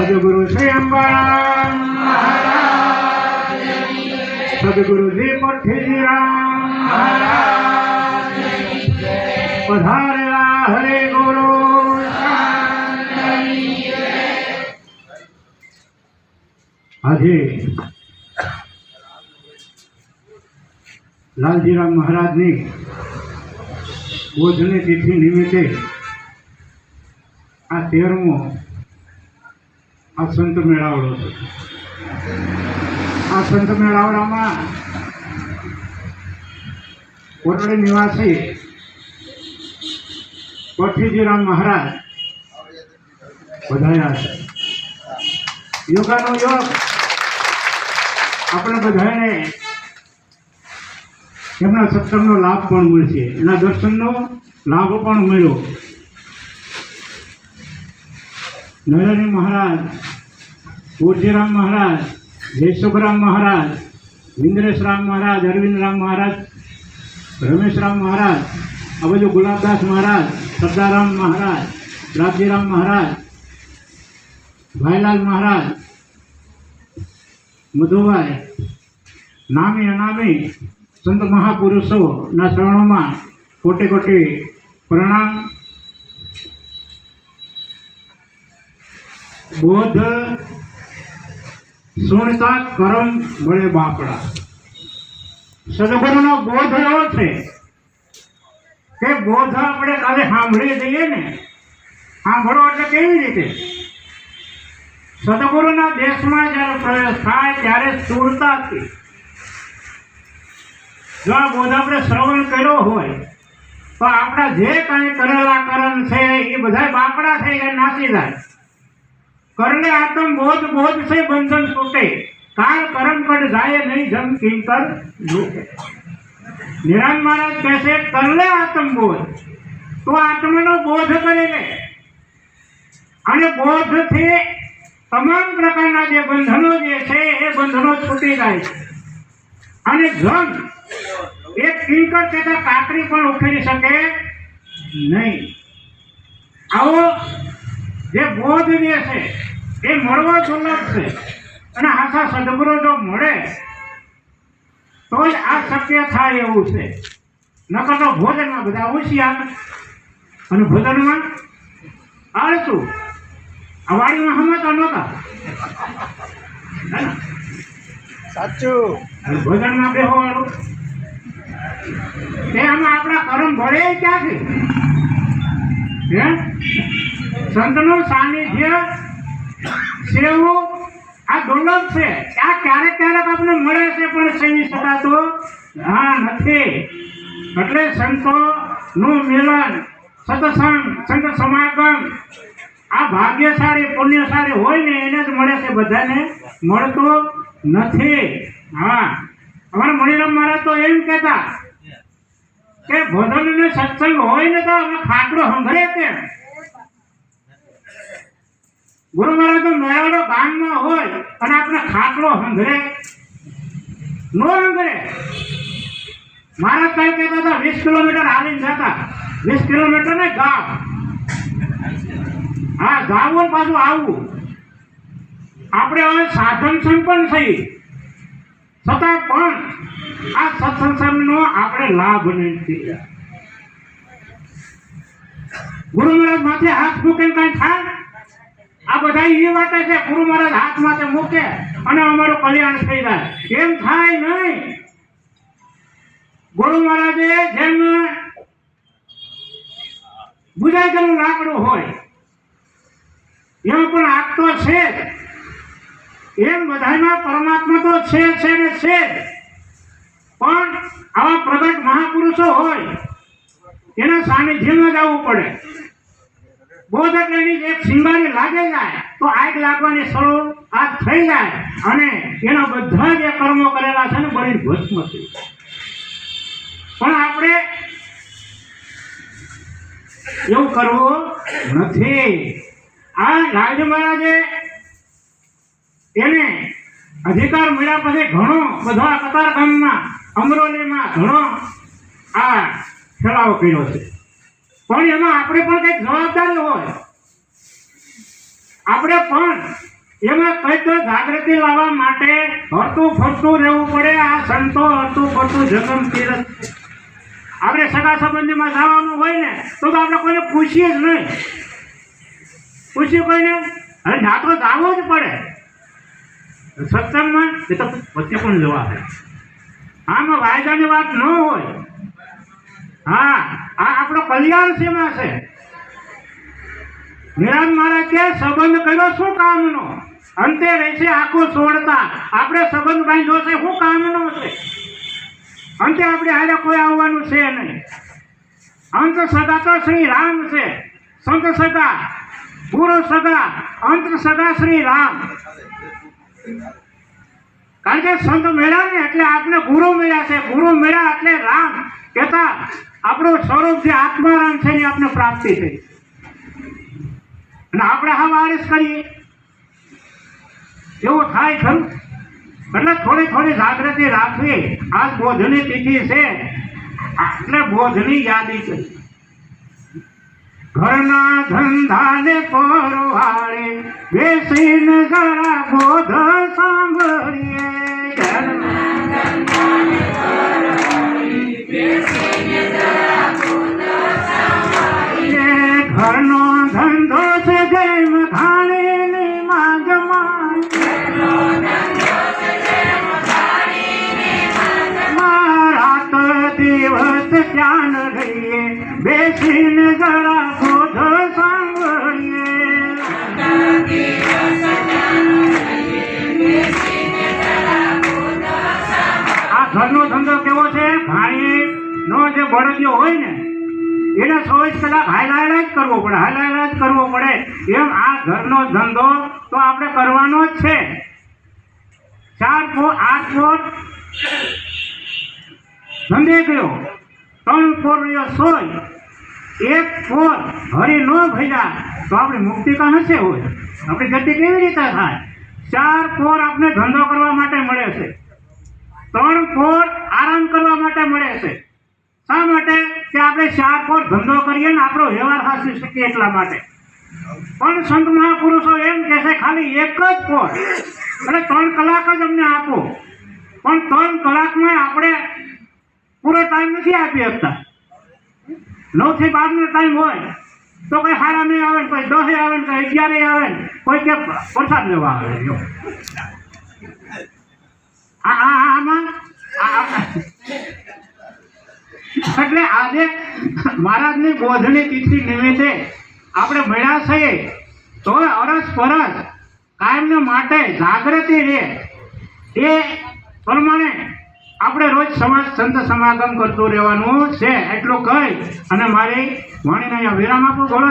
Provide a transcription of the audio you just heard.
સદગુરુ શ્રી અંબારામ સદગુરુજી પોઠીરામ પધારેલા હરે ગુરુ આજે લાલજીરામ મહારાજની બોધની તિથિ નિમિત્તે આ તેરમો આ સંત મેળાવડો છે. આ સંત મેળાવડામાં કોટડી નિવાસી કોઠીજીરામ મહારાજ વધાયા છે. યોગાનો યોગ આપણે બધાને એમના સત્સંગનો લાભ પણ મળશે. એના દર્શનનો લાભ પણ મળ્યો. नरहरि महाराज उर्जीराम महाराज, जयसुखराम महाराज इंद्रेश राम महाराज अरविंद राम महाराज रमेश राम महाराज अब जो गुलाबदास महाराज सद्दाराम महाराज, राजीराम महाराज, भाईलाल महाराज मधुभाई नामी अनामी, संत महापुरुषों श्रवणों शरणों में कोटि कोटि प्रणाम। બોધ સુણતા કરમ મળે બાપડા. સદગુરુનો બોધ એવો છે કે બોધ આપણે કાલે સાંભળી દઈએ ને, સાંભળો એટલે કેવી રીતે? સદગુરુના દેશમાં જ્યારે પ્રવેશ થાય ત્યારે સુરતાથી જો આ બોધ આપણે શ્રવણ કર્યો હોય, તો આપણા જે કાંઈ કરેલા કર્મ છે એ બધા બાપડા થઈ જાય, નાસી જાય. કરને આતમ બોધ બોધ છે, બંધન છૂટે કાળ કરમ પણ જાય નહીં જમ કિંકર લૂટે. નિરાન મહારાજ કહે છે કરલે આતમ બોધ. તો આત્મનો બોધ કરી લે અને બોધથી તમામ પ્રકારના જે બંધનો જે છે, એ બંધનો છૂટી જાય છે. અને જમ એક કિંકર તેના કાકરી પણ ઉખેડી શકે નહીં. આવો જે બોધ જે છે એ મળવો દુર્લભ છે. અને આખા સદગુરુ જો મળે તો જ આ શક્ય થાય એવું છે. નકર તો ભોજનમાં બધા હોશિયાર અને ભોજનમાં આળસુ. આ વાડીમાં હમતા નહોતા. સાચું. ભોજનમાં બેસવાનું તે આમાં આપણા કરમ ભળે ક્યાંથી? હે? સંતનું સાનિધ્ય સેવું આ દુર્લભ છે. આ ક્યારેક ક્યારેક આપણે મળે છે, પણ સેવી શકાતો હા નથી. એટલે સંતો નું મિલન, સત્સંગ, સંત સમાગમ, આ ભાગ્યશાળી, પુણ્યશાળી હોય ને એને જ મળે છે, બધાને મળતો નથી. હા. અમારા મણિરામ મહારાજ તો એમ કહેતા કે ભજન ને સત્સંગ હોય ને તો અમે ખાટલો સંભળે કેમ? ગુરુ મહારાજ તો મેળાવડો ગામમાં હોય અને આપણે ખાટલો સંઘરે નો સંઘરે મારા કઈ કહેતા હતા વીસ કિલોમીટર હાલીને જતા. વીસ કિલોમીટર ને ગામ. હા ગાવું પાછું આવવું આપણે હવે સાધન સંપન્ન થઈ. છતાં પણ આ સત્સંગનો આપણે લાભ નથી ગુરુ મહારાજ માથે હાથ મૂકીને કાંઈ થાય? આ બધા એ વાત છે, ગુરુ મહારાજ હાથ માટે મૂકે અને અમારું કલ્યાણ થઈ જાય એમ થાય નહીં ગુરુ મહારાજે જેમ બુજાઈ ગયેલું લાકડું હોય, એમ પણ આપતો છે જ. એમ બધામાં પરમાત્મા તો છે છે ને છે જ. પણ આવા પ્રગટ મહાપુરુષો હોય, એના સાનિધ્યમાં જવું પડે બોધ એની એક સિંગારી લાગે જાય, તો આગ લાગવાની શરૂ આગ થઈ અને એના બધા જે કર્મો કરેલા છે ને બળી ભસ્મ થઈ પણ આપણે એવું કરવું નથી. આ લાલજી મહારાજે એને અધિકાર મળ્યા પછી ઘણો બધા કતાર ગામમાં અમરોલીમાં ઘણો આ ફેલાવો કર્યો છે. પણ એમાં આપણે પણ કંઈક જવાબદારી હોય. આપણે પણ એમાં કંઈક જાગૃતિ લાવવા માટે હરતું ફરતું રહેવું પડે, આ સંતો હરતું ફરતું જગમ તીરથ. આપણે સગા સંબંધીમાં જવાનું હોય ને, તો આપણે કોઈને પૂછીએ જ નહીં. પૂછીએ કોઈને? હવે જાતો જવું જ પડે. સત્સંગમાં એ તો વચ્ચે પણ જવા આમાં વાયદાની વાત ન હોય. હા, આ આપણો કલ્યાણ સેવા છે. નિરાન મહારાજ કે સંબંધ કર્યો શું કામનો? અંતે રહેશે આખું છોડતા આપણે સંબંધ બાંધ્યો છે શું કામનો છે? અંતે આપણે હારે કોઈ આવવાનું છે નહીં. અંત સદા તો શ્રી રામ છે. સંત સદા, ગુરુ સદા, અંત સદા શ્રી રામ. કારણ કે સંત મેળા ને એટલે આપને ગુરુ મેળા છે. ગુરુ મેળા એટલે રામ કહેતા આપણું સ્વરૂપ જે આત્મારામ છે એની આપણે પ્રાપ્તિ થઈ. અને આપણે હા વારિસ કરીએ. એવું થાય ખરું? એટલે થોડી થોડી જાગૃતિ રાખવી. આજ બોધની તિથિ છે. એટલે બોધની યાદી કરી ઘરના ધંધાને પરવાળે બેસીને જરા બોધ સાંભળીએ. ઘરના એ બેસીને બોધ સાંભળીએ આ ઘરનો ધંધો કેવો છે? નો જે બળદિયો હોય ને, એને ચોવીસ કલાક હાયલાયલા જ કરવો પડે હાયલાયલા જ કરવો પડે. એમ આ ઘરનો ધંધો તો આપણે કરવાનો જ છે. ચાર ફૂટ આઠ ફૂટ ધંધે ગયો. ત્રણ ફોર રહ્યો સોય એક ફોર. હરી ન ભર્યા તો આપણી મુક્તિ તો હશે હોય? આપણી ગતિ કેવી રીતે થાય? ચાર ફોર આપણે ધંધો કરવા માટે મળે છે. ત્રણ ફોર આરામ કરવા માટે મળે છે. શા માટે? કે આપણે ચાર ફોર ધંધો કરીએ ને આપણો વ્યવહાર હાસી શકીએ એટલા માટે. પણ સંત મહાપુરુષો એમ કહે છે, ખાલી એક જ ફોર. એટલે ત્રણ કલાક જ અમને આપો. પણ ત્રણ કલાકમાં આપણે પૂરો ટાઈમ નથી આપી શકતા નવથી બાર નો ટાઈમ હોય, તો કોઈ હારા નહીં આવે કોઈ દસે આવે ને કોઈ અગિયારે આવે ને કોઈ કે વરસાદ લેવા આવે જો આમાં એટલે આજે મહારાજની બોધની તિથિ નિમિત્તે આપણે મળ્યા છીએ, તો અરસ પરસ કાયમને માટે જાગૃતિ રહે એ પ્રમાણે આપણે રોજ સમાજ સંત સમાગમ કરતું રહેવાનું છે, એટલું કહી અને મારી વાણીને અહીંયા વિરામ આપું. બોલો